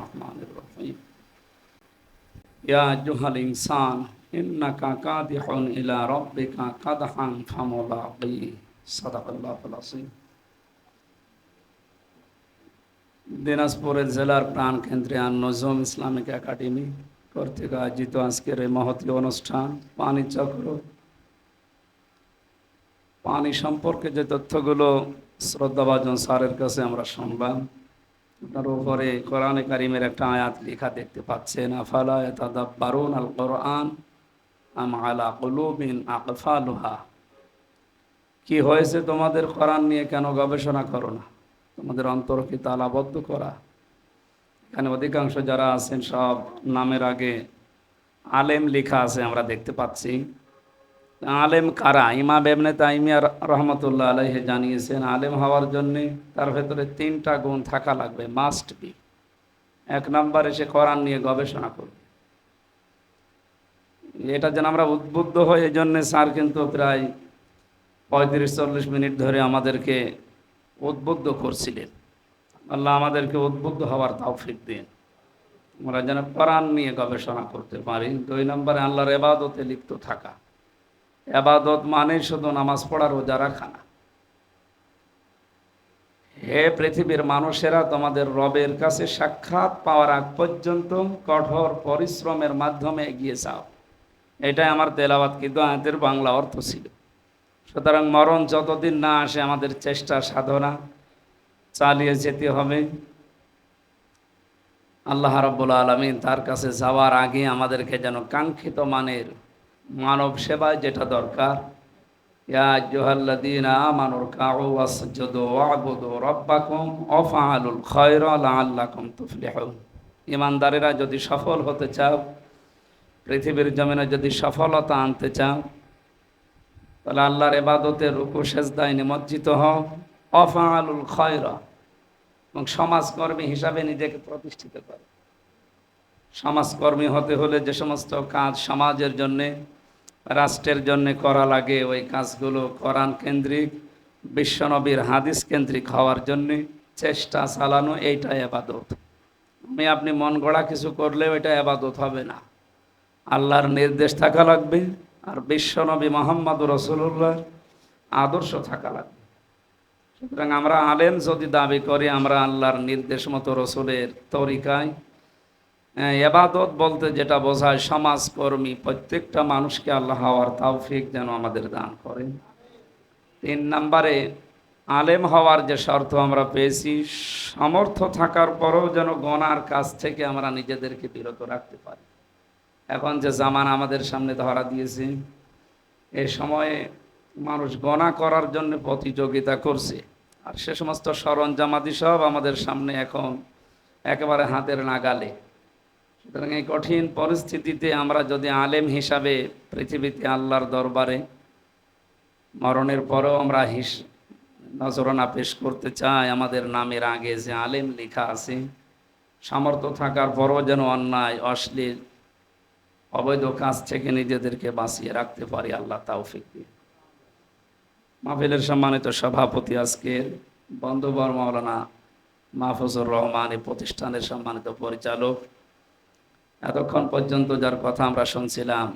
রহমান দিনাজপুরের জেলার প্রাণ কেন্দ্রে নজম ইসলামিক একাডেমি কর্তৃক আয়োজিত আজকের এই মহতি অনুষ্ঠান, পানি চক্র। পানি সম্পর্কে যে তথ্যগুলো শ্রদ্ধাভাজন স্যারের কাছে আমরা শুনলাম আপনার উপরে কোরআনে কারিমের একটা আয়াত লেখা দেখতে পাচ্ছেন, আফালা বারুন আল কোরআন আম কুলুবিন আকফালুহা? কি হয়েছে তোমাদের কোরআন নিয়ে কেন গবেষণা করো না? তোমাদের অন্তরকে তালাবদ্ধ করা। এখানে অধিকাংশ যারা আছেন সব নামের আগে আলেম লেখা আছে, আমরা দেখতে পাচ্ছি। আলেম কারা? ইমাম এমনে তাইমিয়া রহমতুল্লাহ আলহে জানিয়েছেন, আলেম হওয়ার জন্যে তার ভেতরে তিনটা গুণ থাকা লাগবে মাস্ট বি এক নাম্বার এসে কোরআন নিয়ে গবেষণা করবে। এটা যেন আমরা উদ্বুদ্ধ হই, এই জন্যে স্যার কিন্তু প্রায় পঁয়ত্রিশ, চল্লিশ মিনিট ধরে আমাদেরকে উদ্বুদ্ধ করছিলেন। আল্লাহ আমাদেরকে উদ্বুদ্ধ হওয়ার তৌফিক দিন। আমরা যেন কোরআন নিয়ে গবেষণা করতে পারি। দুই নম্বরে, আল্লাহর এবাদতে লিপ্ত থাকা। এবাদত মানে শুধু নামাজ পড়া, রোজা রাখা না। হে পৃথিবীর মানুষেরা, তোমাদের রবের কাছে সাক্ষাৎ পাওয়ার আগ পর্যন্ত কঠোর পরিশ্রমের মাধ্যমে এগিয়ে যাও। এটাই আমার তেলাবাদ কিন্তু আয়াতের বাংলা অর্থ ছিল। সুতরাং মরণ যতদিন না আসে, আমাদের চেষ্টা সাধনা চালিয়ে যেতে হবে। আল্লাহ রব্বুল আলমিন তার কাছে যাওয়ার আগে আমাদেরকে যেন কাঙ্ক্ষিত মানের মানব সেবায় যেটা দরকার। ইমানদারেরা যদি সফল হতে চাও, পৃথিবীর জমিনে যদি সফলতা আনতে চাও, তাহলে আল্লাহর এবাদতে রুকু সেজদায় নিমজ্জিত হও। অফালুল খয়রা, এবং সমাজকর্মী হিসাবে নিজেকে প্রতিষ্ঠিত করো। সমাজকর্মী হতে হলে যে সমস্ত কাজ সমাজের জন্যে রাষ্ট্রের জন্য করা লাগে ওই কাজগুলো কোরআন কেন্দ্রিক, বিশ্বনবীর হাদিস কেন্দ্রিক হওয়ার জন্যে চেষ্টা চালানো এইটা এবাদত আমি আপনি মন গড়া কিছু করলে ওইটা এবাদত হবে না। আল্লাহর নির্দেশ থাকা লাগবে আর বিশ্বনবী মোহাম্মদ রসুল্লাহর আদর্শ থাকা লাগবে। সুতরাং আমরা আলেম যদি দাবি করি, আমরা আল্লাহর নির্দেশ মতো রসুলের তরিকায় এবাদত বলতে যেটা বোঝায় সমাজকর্মী, প্রত্যেকটা মানুষকে আল্লাহ হওয়ার তাওফিক যেন আমাদের দান করেন। তিন নম্বরে, আলেম হওয়ার যে শর্ত আমরা পেয়েছি, সামর্থ্য থাকার পরেও যেন গণার কাছ থেকে আমরা নিজেদেরকে বিরত রাখতে পারি। এখন যে জামান আমাদের সামনে ধরা দিয়েছে, এ সময়ে মানুষ গণা করার জন্য প্রতিযোগিতা করছে। আর সে সমস্ত সরঞ্জামাদি সব আমাদের সামনে এখন একেবারে হাতের নাগালে। সুতরাং এই কঠিন পরিস্থিতিতে আমরা যদি আলেম হিসাবে পৃথিবীতে আল্লাহর দরবারে মরণের পরেও আমরা হিস নজরনা পেশ করতে চাই, আমাদের নামের আগে যে আলেম লেখা আছে, সামর্থ্য থাকার পরও যেন অন্যায়, অশ্লীল, অবৈধ কাজ থেকে নিজেদেরকে বাঁচিয়ে রাখতে পারি, আল্লাহ তাওফিক দিয়ে মাহফিলের সম্মানিত সভাপতি আজকের বন্ধুবর মৌলানা মাহফুজুর রহমান এই প্রতিষ্ঠানের সম্মানিত পরিচালক এতক্ষণ পর্যন্ত যার কথা আমরা শুনছিলাম,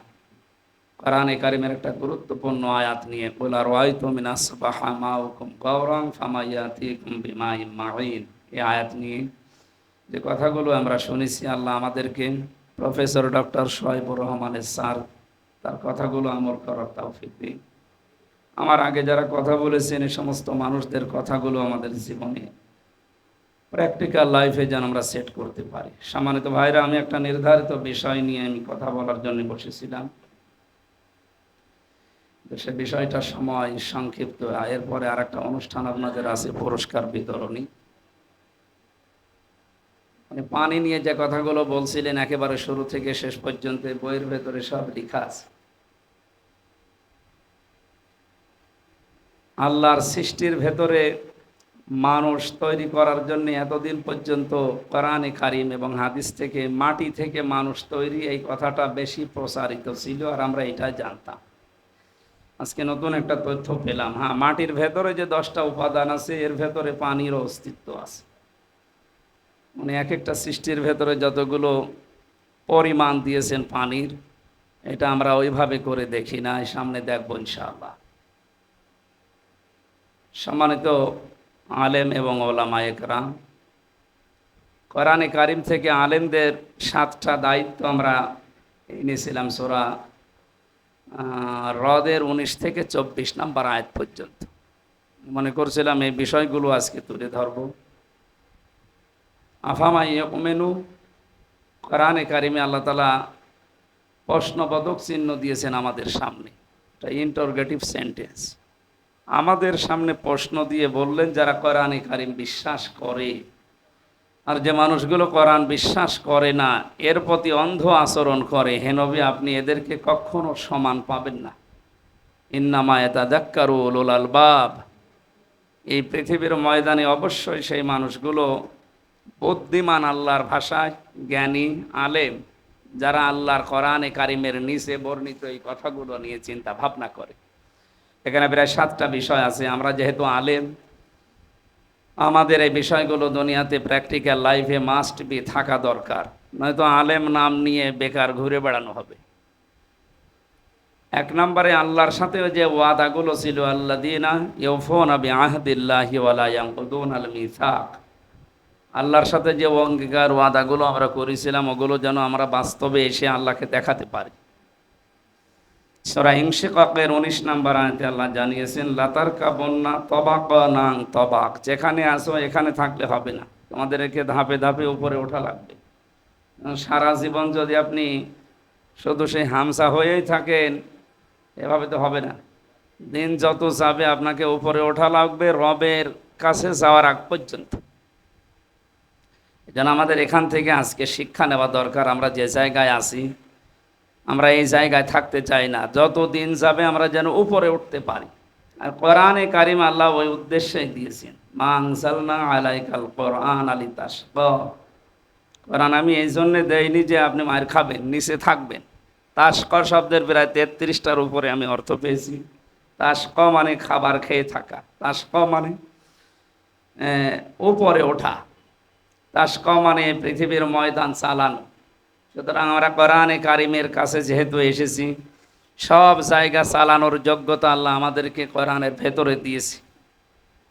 কোরআনে কারিমের একটা গুরুত্বপূর্ণ আয়াত নিয়ে বলার ওয়াইতু মিনাস বাহা মাউকুম গৌরং ফামাইয়াতিকুম বিমাইন মাইন এই আয়াত নিয়ে যে কথাগুলো আমরা শুনেছি, আল্লাহ আমাদেরকে প্রফেসর ডক্টর সোহাইবুর রহমানের স্যার, তার কথাগুলো আমল করার তৌফিক দিন আমার আগে যারা কথা বলেছেন, এই সমস্ত মানুষদের কথাগুলো আমাদের জীবনে প্র্যাকটিক্যাল লাইফে যেন আমরা সেট করতে পারি। সম্মানিত ভাইরা, আমি একটা নির্ধারিত বিষয় নিয়ে আমি কথা বলার জন্য বসেছিলাম। সে বিষয়টা সময় সংক্ষিপ্ত। এরপরে আর একটা অনুষ্ঠান আপনাদের আছে, পুরস্কার বিতরণী। মানে পানি নিয়ে যে কথাগুলো বলছিলেন, একেবারে শুরু থেকে শেষ পর্যন্ত বইয়ের ভেতরে সব লেখা আছে। আল্লাহর সৃষ্টির ভেতরে মানুষ তৈরি করার জন্য এতদিন পর্যন্ত কোরআনে কারিম এবং হাদিস থেকে, মাটি থেকে মানুষ তৈরি এই কথাটা বেশি প্রসারিত ছিল আর আমরা এটা জানতাম। আজকে নতুন একটা তথ্য পেলাম। হ্যাঁ মাটির ভেতরে যে দশটা উপাদান আছে, এর ভেতরে পানিরও অস্তিত্ব আছে। উনি এক একটা সৃষ্টির ভেতরে যতগুলো পরিমাণ দিয়েছেন পানির, এটা আমরা ওইভাবে করে দেখি না সামনে দেখব ইনশাআল্লাহ। সম্মানিত আলেম এবং ওলামা একরাম কোরআনে কারিম থেকে আলেমদের সাতটা দায়িত্ব আমরা এনেছিলাম সোরা হ্রদের উনিশ থেকে চব্বিশ নাম্বার আয়াত পর্যন্ত। মনে করছিলাম এই বিষয়গুলো আজকে তুলে ধরব। আফামা ইয়কমেনু, কোরআনে কারিমে আল্লাহ তালা প্রশ্নবোধক চিহ্ন দিয়েছেন আমাদের সামনে। এটা ইন্টারগেটিভ সেন্টেন্স আমাদের সামনে প্রশ্ন দিয়ে বললেন, যারা কোরআনে কারিম বিশ্বাস করে, আর যে মানুষগুলো কোরআন বিশ্বাস করে না, এর প্রতি অন্ধ আচরণ করে হেনবি আপনি এদেরকে কখনো সমান পাবেন না। ইন্নামা এতাদাক্কারু উলুল বাব এই পৃথিবীর ময়দানে অবশ্যই সেই মানুষগুলো বুদ্ধিমান, আল্লাহর ভাষায় জ্ঞানী, আলেম, যারা আল্লাহর কোরআনে কারিমের নিচে বর্ণিত এই কথাগুলো নিয়ে চিন্তা ভাবনা করে। এখানে প্রায় সাতটা বিষয় আছে। আমরা যেহেতু আলেম, আমাদের এই বিষয়গুলো দুনিয়াতে প্র্যাকটিক্যাল লাইফে মাস্ট বি থাকা দরকার। নয়তো আলেম নাম নিয়ে বেকার ঘুরে বেড়ানো হবে। এক নম্বরে আল্লাহর সাথে যে ওয়াদাগুলো ছিল আল্লাহ দিনা ইউফোন আবি আহদিল্লাহি ওয়ালা আল মিসাক আল্লাহর সাথে যে অঙ্গীকার ওয়াদাগুলো আমরা করেছিলাম, ওগুলো যেন আমরা বাস্তবে এসে আল্লাহকে দেখাতে পারি। সরা ইংশিকের উনিশ নাম্বার আয়তে আল্লাহ জানিয়েছেন লাতার কা বন্যা তবাক নাং তবাক। যেখানে আসো এখানে থাকলে হবে না। তোমাদেরকে ধাপে ধাপে উপরে ওঠা লাগবে। সারা জীবন যদি আপনি শুধু সেই হামসা হয়েই থাকেন, এভাবে তো হবে না। দিন যত যাবে, আপনাকে উপরে ওঠা লাগবে, রবের কাছে যাওয়ার আগ পর্যন্ত। যেন আমাদের এখান থেকে আজকে শিক্ষা নেওয়া দরকার। আমরা যে জায়গায় আছি আমরা এই জায়গায় থাকতে চাই না। যত দিন যাবে আমরা যেন উপরে উঠতে পারি। আর কোরআনে কারিম আল্লাহ ওই উদ্দেশ্যেই দিয়েছেন মাংসালনা আলাইকাল কোরআন আলী তাস কোরআন আমি এই জন্যে দেইনি যে আপনি মায়ের খাবেন, নিচে থাকবেন। তাস্ক শব্দের প্রায় তেত্রিশটার উপরে আমি অর্থ পেয়েছি। তাস্ক মানে খাবার খেয়ে থাকা। তাস্ক মানে উপরে ওঠা। তাস্ক মানে পৃথিবীর ময়দান চালানো। সুতরাং আমরা কোরআনে কারিমের কাছে যেহেতু এসেছি, সব জায়গা চালানোর যোগ্যতা আল্লাহ আমাদেরকে কোরআনের ভেতরে দিয়েছে।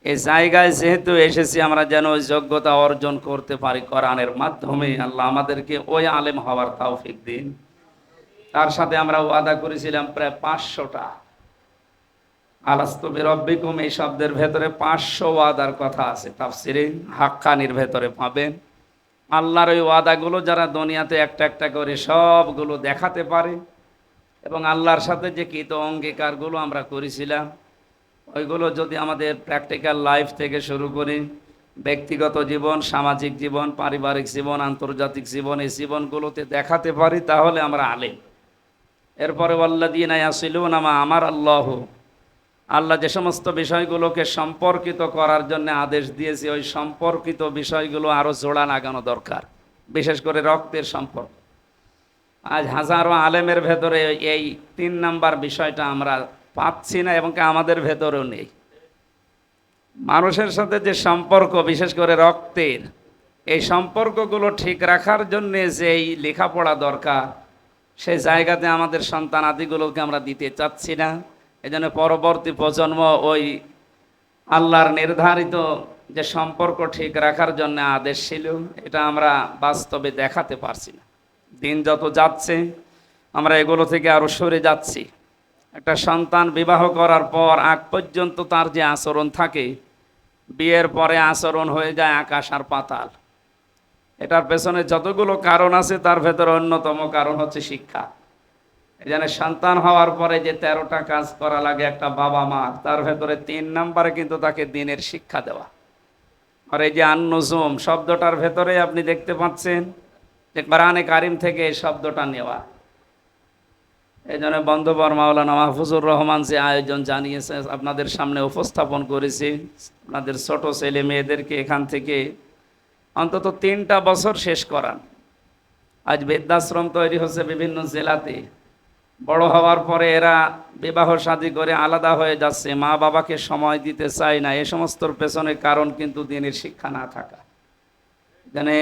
এই জায়গায় যেহেতু এসেছি, আমরা যেন ওই যোগ্যতা অর্জন করতে পারি কোরআনের মাধ্যমে, আল্লাহ আমাদেরকে ওই আলেম হওয়ার তৌফিক দিন। তার সাথে আমরা ওয়াদা করেছিলাম প্রায় পাঁচশোটা। আলাস্তবে রব্বিকুম এই শব্দের ভেতরে পাঁচশো ওয়াদার কথা আছে, তাফসিরে হাক্কানির ভেতরে পাবেন। আল্লাহর ওই ওয়াদাগুলো যারা দুনিয়াতে একটা একটা করে সবগুলো দেখাতে পারে এবং আল্লাহর সাথে যে কৃত অঙ্গীকারগুলো আমরা করেছিলাম, ওইগুলো যদি আমাদের প্র্যাকটিক্যাল লাইফ থেকে শুরু করি ব্যক্তিগত জীবন, সামাজিক জীবন, পারিবারিক জীবন, আন্তর্জাতিক জীবন, এই জীবনগুলোতে দেখাতে পারি, তাহলে আমরা আলেম। এরপরে আল্লাদিন আসিলুন আমা আমার আল্লাহ আল্লাহ যে সমস্ত বিষয়গুলোকে সম্পর্কিত করার জন্য আদেশ দিয়েছে, ওই সম্পর্কিত বিষয়গুলো আরও জোড়া লাগানো দরকার, বিশেষ করে রক্তের সম্পর্ক। আজ হাজারো আলেমের ভেতরে এই তিন নাম্বার বিষয়টা আমরা পাচ্ছি না এবং আমাদের ভেতরেও নেই। মানুষের সাথে যে সম্পর্ক, বিশেষ করে রক্তের, এই সম্পর্কগুলো ঠিক রাখার জন্যে যেই লেখাপড়া দরকার সেই জায়গাতে আমাদের সন্তান আদিগুলোকে আমরা দিতে চাচ্ছি না। এই জন্য পরবর্তী প্রজন্ম ওই আল্লাহর নির্ধারিত যে সম্পর্ক ঠিক রাখার জন্য আদেশ ছিল, এটা আমরা বাস্তবে দেখাতে পারছি না। দিন যত যাচ্ছে, আমরা এগুলো থেকে আরও সরে যাচ্ছি। একটা সন্তান বিবাহ করার পর আগ পর্যন্ত তার যে আচরণ থাকে, বিয়ের পরে আচরণ হয়ে যায় আকাশ আর পাতাল। এটার পেছনে যতগুলো কারণ আছে, তার ভেতরে অন্যতম কারণ হচ্ছে শিক্ষা। এখানে সন্তান হওয়ার পরে যে তেরোটা কাজ করা লাগে একটা বাবা মা, তার ভেতরে তিন নাম্বারে কিন্তু তাকে দিনের শিক্ষা দেওয়া। আর এই যে আন্নজুম শব্দটার ভেতরে আপনি দেখতে পাচ্ছেন যে কোরআনে কারিম থেকে এই শব্দটা নেওয়া। এই জন্য বন্ধবর মাওলানা মাহফুজুর রহমান যে আয়োজন জানিয়েছে, আপনাদের সামনে উপস্থাপন করেছি। আপনাদের ছোট ছেলে মেয়েদেরকে এখান থেকে অন্তত তিনটা বছর শেষ করান। আজ বৃদ্ধাশ্রম তৈরি হচ্ছে বিভিন্ন জেলাতে। বড় হওয়ার পরে এরা বিবাহ শাদী করে আলাদা হয়ে যাচ্ছে। মা বাবাকে সময় দিতে চায় না। এ সমস্তর পেছনে কারণ কিন্তু দিনের শিক্ষা না থাকা। জানে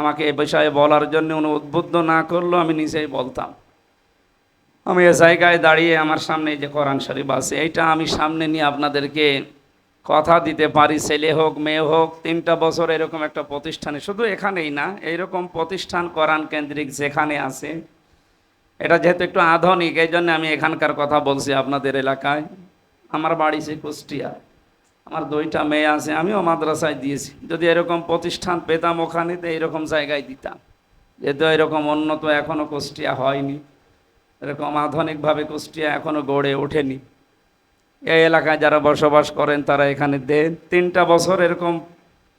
আমাকে এ বিষয়ে বলার জন্য উনি উদ্বুদ্ধ না করলেও আমি নিজেই বলতাম। আমি এ জায়গায় দাঁড়িয়ে আমার সামনে যে কোরআন শরীফ আছে, এইটা আমি সামনে নিয়ে আপনাদেরকে কথা দিতে পারি। ছেলে হোক, মেয়ে হোক, তিনটা বছর এরকম একটা প্রতিষ্ঠানে, শুধু এখানেই না, এইরকম প্রতিষ্ঠান কোরআন কেন্দ্রিক যেখানে আছে এটা যেহেতু একটু আধুনিক, এই জন্য আমি এখানকার কথা বলছি আপনাদের এলাকায়। আমার বাড়ি সে কুষ্টিয়া। আমার দুইটা মেয়ে আছে, আমিও মাদ্রাসায় দিয়েছি। যদি এরকম প্রতিষ্ঠান পেতাম ওখানে, তো এইরকম জায়গায় দিতাম। যেহেতু এরকম উন্নত এখনও কুষ্টিয়া হয়নি, এরকম আধুনিকভাবে কুষ্টিয়া এখনও গড়ে ওঠেনি। এই এলাকায় যারা বসবাস করেন, তারা এখানে দেন। তিনটা বছর এরকম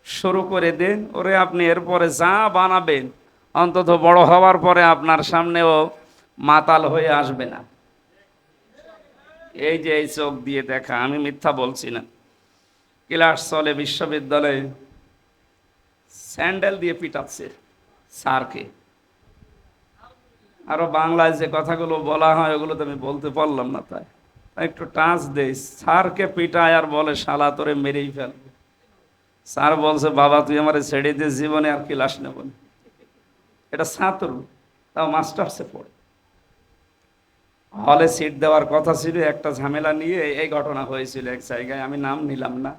শুরু করে দেন, ওরে আপনি এরপরে যা বানাবেন, অন্তত বড় হওয়ার পরে আপনার সামনেও মাতাল হয়ে আসবে না। এই যে এই চোখ দিয়ে দেখা, আমি মিথ্যা বলছি না। ক্লাস চলে বিশ্ববিদ্যালয়ে। স্যান্ডেল দিয়ে পিটাচ্ছে স্যারকে। আরও বাংলায় যে কথাগুলো বলা হয়, ওগুলো তো আমি বলতে পারলাম না তাই। একটু টাচ দেই। স্যারকে পিটায় আর বলে, শালা, তোরে মেরেই ফেলবে। স্যার বলছে, বাবা, তুই আমার ছেড়ে দিয়ে জীবনে আর ক্লাস নেব এটা ছাত্র তাও মাস্টার্সে পড়ে। হলে সিট দেওয়ার কথা ছিল, একটা ঝামেলা নিয়ে এই ঘটনা হয়েছিল এক জায়গায়, আমি নাম নিলাম না।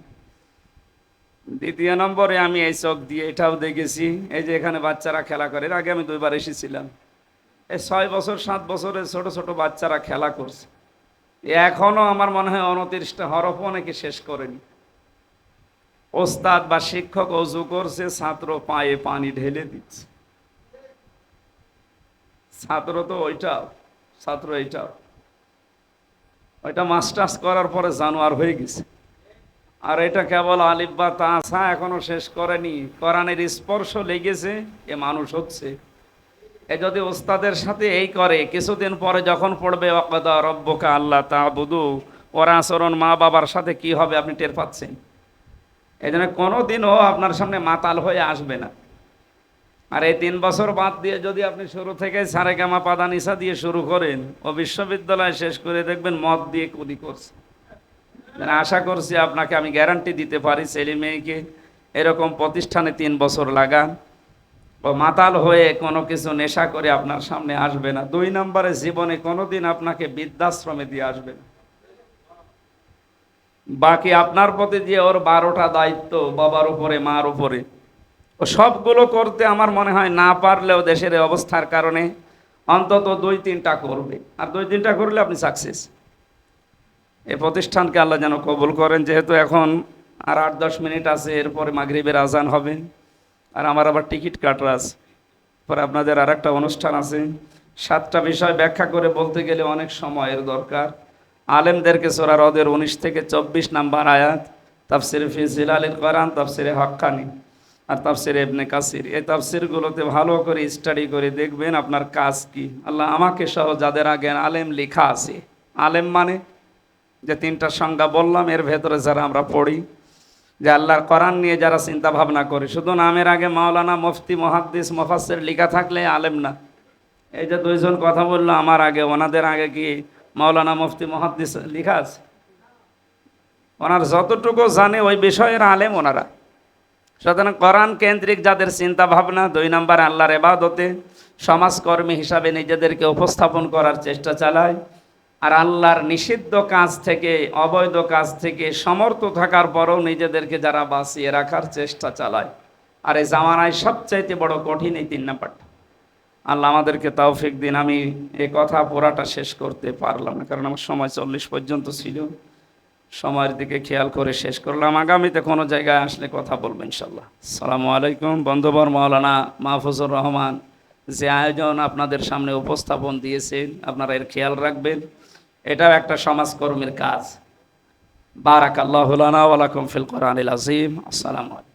দ্বিতীয় নম্বরে আমি এই চোখ দিয়ে এটাও দেখেছি, এই যে এখানে বাচ্চারা খেলা করে আগে আমি দুইবার এসেছিলাম। এই ছয় বছর, সাত বছরের ছোট ছোট বাচ্চারা খেলা করছে। এখনও আমার মনে হয় উনত্রিশটা হরফ অনেকে শেষ করেনি। ওস্তাদ বা শিক্ষক অজু করছে, ছাত্র পায়ে পানি ঢেলে দিচ্ছে। ছাত্র তো ওইটাও। ছাত্র এইটাও ওইটা মাস্টার্স করার পরে জানোয়ার হয়ে গেছে। আর এটা কেবল আলিফ বা তাসা এখনও শেষ করেনি। কোরআনের স্পর্শ লেগেছে, এ মানুষ হচ্ছে। এ যদি ওস্তাদের সাথে এই করে, কিছুদিন পরে যখন পড়বে অকদা রব্বকা আল্লাহ তা বুধু ওর আচরণ মা বাবার সাথে কি হবে আপনি টের পাচ্ছেন? এই জন্য কোনোদিনও আপনার সামনে মাতাল হয়ে আসবে না। আর এই তিন বছর বাদ দিয়ে যদি আপনি শুরু থেকে সারে গামা পাদা নিশা দিয়ে শুরু করেন ও বিশ্ববিদ্যালয় শেষ করে দেখবেন মদ দিয়ে কুদি করছে। মানে আশা করছি আপনাকে আমি গ্যারান্টি দিতে পারি ছেলে মেয়েকে এরকম প্রতিষ্ঠানে তিন বছর লাগান। ও মাতাল হয়ে কোনো কিছু নেশা করে আপনার সামনে আসবে না। দুই নম্বরে জীবনে কোনোদিন আপনাকে বৃদ্ধাশ্রমে দিয়ে আসবে না। বাকি আপনার প্রতি যে ওর বারোটা দায়িত্ব বাবার উপরে, মার উপরে ও সবগুলো করতে আমার মনে হয় না পারলেও দেশের অবস্থার কারণে অন্তত দুই তিনটা করবে। আর দুই তিনটা করলে আপনি সাকসেস এই প্রতিষ্ঠানকে আল্লাহ যেন কবুল করেন, যেহেতু এখন আর আট দশ মিনিট আছে, এরপরে মাগরিবের আজান হবে। আর আমার আবার টিকিট কাটার আছে। পরে আপনাদের আর একটা অনুষ্ঠান আছে। সাতটা বিষয় ব্যাখ্যা করে বলতে গেলে অনেক সময়ের দরকার। আলেমদেরকে সোরা রদের উনিশ থেকে চব্বিশ নাম্বার আয়াত, তাফসির ফিজিল আলীর করান তাফসিরে হক্কানি আর তাফসির এবনে কাসির। এই তাফসিরগুলোতে ভালো করে স্টাডি করে দেখবেন আপনার কাজ কি। আল্লাহ আমাকে সহ যাদের আগে আলেম লেখা আছে। আলেম মানে? যে তিনটা সংজ্ঞা বললাম, এর ভেতরে যারা আমরা পড়ি, যে আল্লাহর কোরআন নিয়ে যারা চিন্তা ভাবনা করে, শুধু নামের আগে মাওলানা, মুফতি, মহাদ্দিস, মুফাসসির লেখা থাকলে আলেম না। এই যে দুইজন কথা বলল আমার আগে, ওনাদের আগে কি মাওলানা, মুফতি, মহাদ্দিস লেখা আছে? ওনার যতটুকু জানে ওই বিষয়ের আলেম ওনারা। সুতরাং কোরআন কেন্দ্রিক যাদের চিন্তা ভাবনা দুই নম্বর আল্লাহর এবাদতে সমাজকর্মী হিসাবে নিজেদেরকে উপস্থাপন করার চেষ্টা চালায়। আর আল্লাহর নিষিদ্ধ কাজ থেকে, অবৈধ কাজ থেকে সমর্থ থাকার পরও নিজেদেরকে যারা বাঁচিয়ে রাখার চেষ্টা চালায়। আর এই জামানায় সবচাইতে বড় কঠিন এই তিন নাম্বারটা আল্লাহ আমাদেরকে তৌফিক দিন, আমি এ কথা পুরাটা শেষ করতে পারলাম না, কারণ আমার সময় চল্লিশ পর্যন্ত ছিল। সময়ের দিকে খেয়াল করে শেষ করলাম। আগামীতে কোনো জায়গায় আসলে কথা বলব ইনশাল্লাহ সালামু আলাইকুম বন্ধুবর মাওলানা মাহফুজুর রহমান। যে আয়োজন আপনাদের সামনে উপস্থাপন দিয়েছেন, আপনারা এর খেয়াল রাখবেন। এটাও একটা সমাজকর্মীর কাজ। বারাক আল্লাহ ফিল কোরআনিল আজিম আসসালামু আলাইকুম।